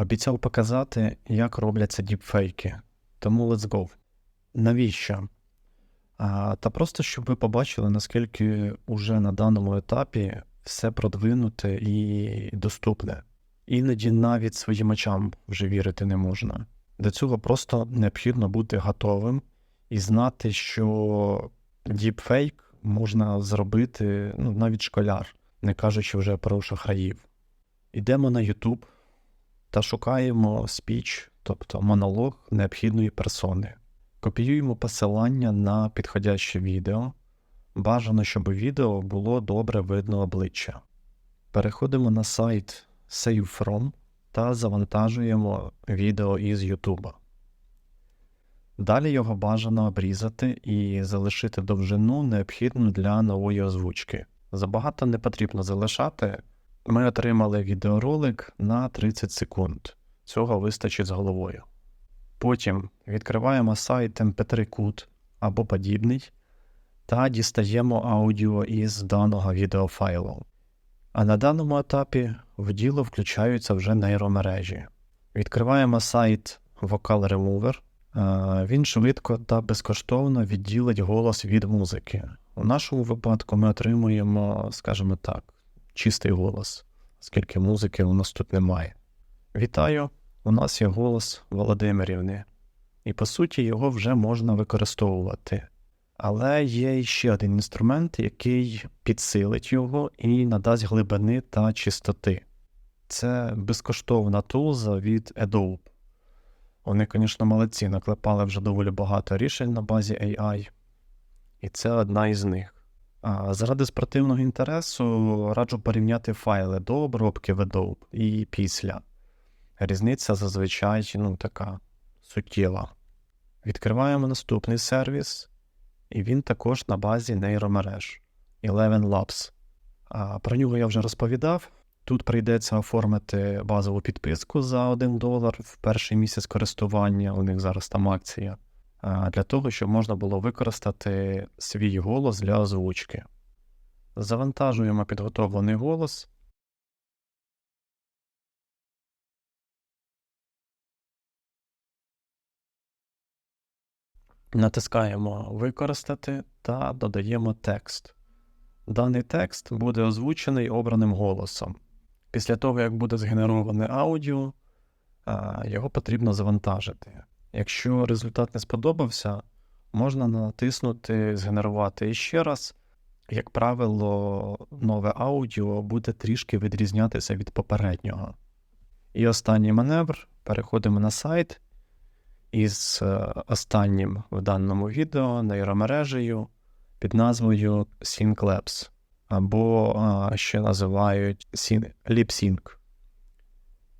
Обіцяв показати, як робляться діпфейки. Тому let's go. Навіщо? А, та просто щоб ви побачили, наскільки уже на даному етапі все продвинуте і доступне. Іноді навіть своїм очам вже вірити не можна. До цього просто необхідно бути готовим і знати, що діпфейк можна зробити ну, навіть школяр, не кажучи вже про шахраїв. Йдемо на YouTube та шукаємо спіч, тобто монолог необхідної персони. Копіюємо посилання на підходяще відео. Бажано, щоб у відео було добре видно обличчя. Переходимо на сайт SaveFrom та завантажуємо відео із YouTube. Далі його бажано обрізати і залишити довжину, необхідну для нової озвучки. Забагато не потрібно залишати. Ми отримали відеоролик на 30 секунд. Цього вистачить з головою. Потім відкриваємо сайт mp3-cut або подібний та дістаємо аудіо із даного відеофайлу. А на даному етапі в діло включаються вже нейромережі. Відкриваємо сайт Vocal Remover. Е, Він швидко та безкоштовно відділить голос від музики. У нашому випадку ми отримуємо, скажімо так, чистий голос, оскільки музики у нас тут немає. Вітаю! У нас є голос Володимирівни, і по суті його вже можна використовувати. Але є ще один інструмент, який підсилить його і надасть глибини та чистоти. Це безкоштовна тулза від Adobe. Вони, звісно, молодці, наклепали вже доволі багато рішень на базі AI, і це одна із них. Заради спортивного інтересу раджу порівняти файли до обробки в і після. Різниця зазвичай ну, така суттєва. Відкриваємо наступний сервіс, і він також на базі нейромереж Eleven Labs. Про нього я вже розповідав. Тут прийдеться оформити базову підписку за 1 долар в перший місяць користування, у них зараз там акція, для того, щоб можна було використати свій голос для озвучки. Завантажуємо підготовлений голос. Натискаємо Використати та додаємо текст. Даний текст буде озвучений обраним голосом. Після того, як буде згенероване аудіо, його потрібно завантажити. Якщо результат не сподобався, можна натиснути Згенерувати іще раз. Як правило, нове аудіо буде трішки відрізнятися від попереднього. І останній маневр. Переходимо на сайт із е, останнім в даному відео нейромережею під назвою SyncLabs, або ще називають LipSync.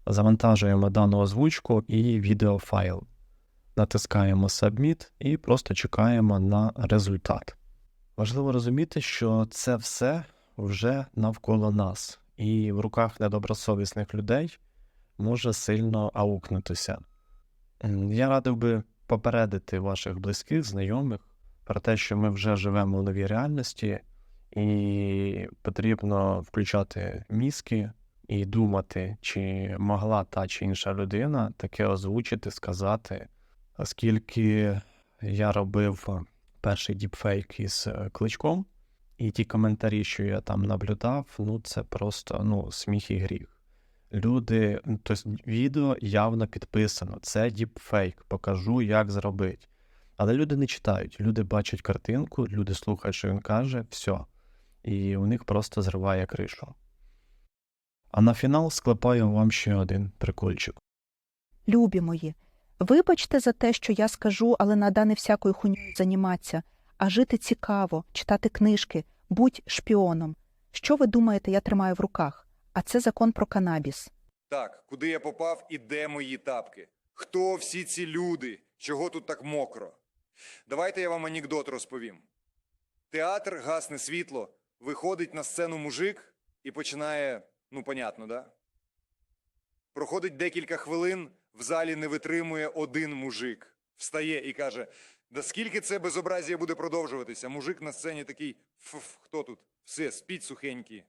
Завантажуємо дану озвучку і відеофайл. Натискаємо Submit і просто чекаємо на результат. Важливо розуміти, що це все вже навколо нас, і в руках недобросовісних людей може сильно аукнутися. Я радив би попередити ваших близьких, знайомих про те, що ми вже живемо в новій реальності, і потрібно включати мізки і думати, чи могла та чи інша людина таке озвучити, сказати, оскільки я робив перший діпфейк із е, кличком, і ті коментарі, що я там наблюдав, ну це просто ну, сміх і гріх. Люди, тобто відео явно підписано. Це діпфейк, покажу, як зробити. Але люди не читають, люди бачать картинку, люди слухають, що він каже, все. І у них просто зриває кришу. А на фінал склепаю вам ще один прикольчик. Любі мої, вибачте за те, що я скажу, але надо не всякою хуйню займатися, а жити цікаво, читати книжки, будь шпіоном. Що ви думаєте, я тримаю в руках? А це закон про канабіс. Так, куди я попав і де мої тапки? Хто всі ці люди? Чого тут так мокро? Давайте я вам анекдот розповім. Театр гасне світло, виходить на сцену мужик і починає, ну, понятно, да? Проходить декілька хвилин, в залі не витримує один мужик. Встає і каже: Да скільки це безобразія буде продовжуватися? Мужик на сцені такий: Фуф, хто тут? Все, спіть сухенькі.